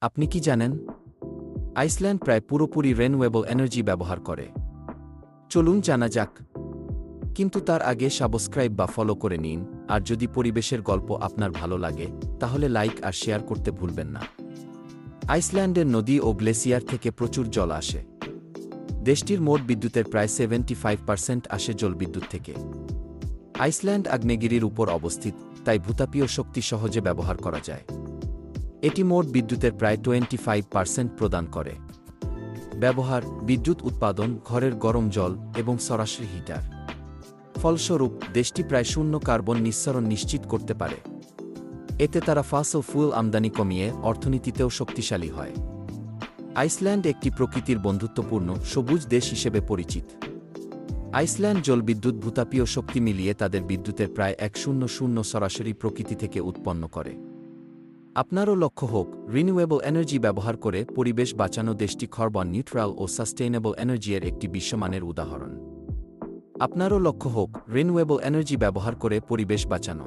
আপনি কি জানেন? আইসল্যান্ড প্রায় পুরোপুরি রেনওয়েবল এনার্জি ব্যবহার করে। চলুন জানা যাক। কিন্তু তার আগে সাবস্ক্রাইব বা ফলো করে নিন, আর যদি পরিবেশের গল্প আপনার ভালো লাগে, তাহলে লাইক আর শেয়ার করতে ভুলবেন না। আইসল্যান্ডের নদী ও গ্লেসিয়ার থেকে প্রচুর জল আসে। দেশটির মোট বিদ্যুতের প্রায় সেভেন্টি ফাইভ পার্সেন্ট আসে জলবিদ্যুৎ থেকে। আইসল্যান্ড আগ্নেয়গিরির উপর অবস্থিত, তাই ভূতাপীয় শক্তি সহজে ব্যবহার করা যায়। এটি মোট বিদ্যুতের প্রায় টোয়েন্টি ফাইভ পার্সেন্ট প্রদান করে। ব্যবহার, বিদ্যুৎ উৎপাদন, ঘরের গরম জল এবং সরাসরি হিটার। ফলস্বরূপ, দেশটি প্রায় শূন্য কার্বন নিঃসরণ নিশ্চিত করতে পারে। এতে তারা ফাসল ফুল আমদানি কমিয়ে অর্থনীতিতেও শক্তিশালী হয়। আইসল্যান্ড একটি প্রকৃতির বন্ধুত্বপূর্ণ, সবুজ দেশ হিসেবে পরিচিত। আইসল্যান্ড জলবিদ্যুৎ ভূতাপীয় শক্তি মিলিয়ে তাদের বিদ্যুতের প্রায় এক শূন্য শূন্য সরাসরি প্রকৃতি থেকে উৎপন্ন করে। আপনারও লক্ষ্য হোক রিনিউয়েবল এনার্জি ব্যবহার করে পরিবেশ বাঁচানো দেশটি খরবন নিউট্রাল ও সাস্টেইনেবল এনার্জির একটি বিশ্বমানের উদাহরণ। আপনারও লক্ষ্য হোক রিনিউয়েবল এনার্জি ব্যবহার করে পরিবেশ বাঁচানো।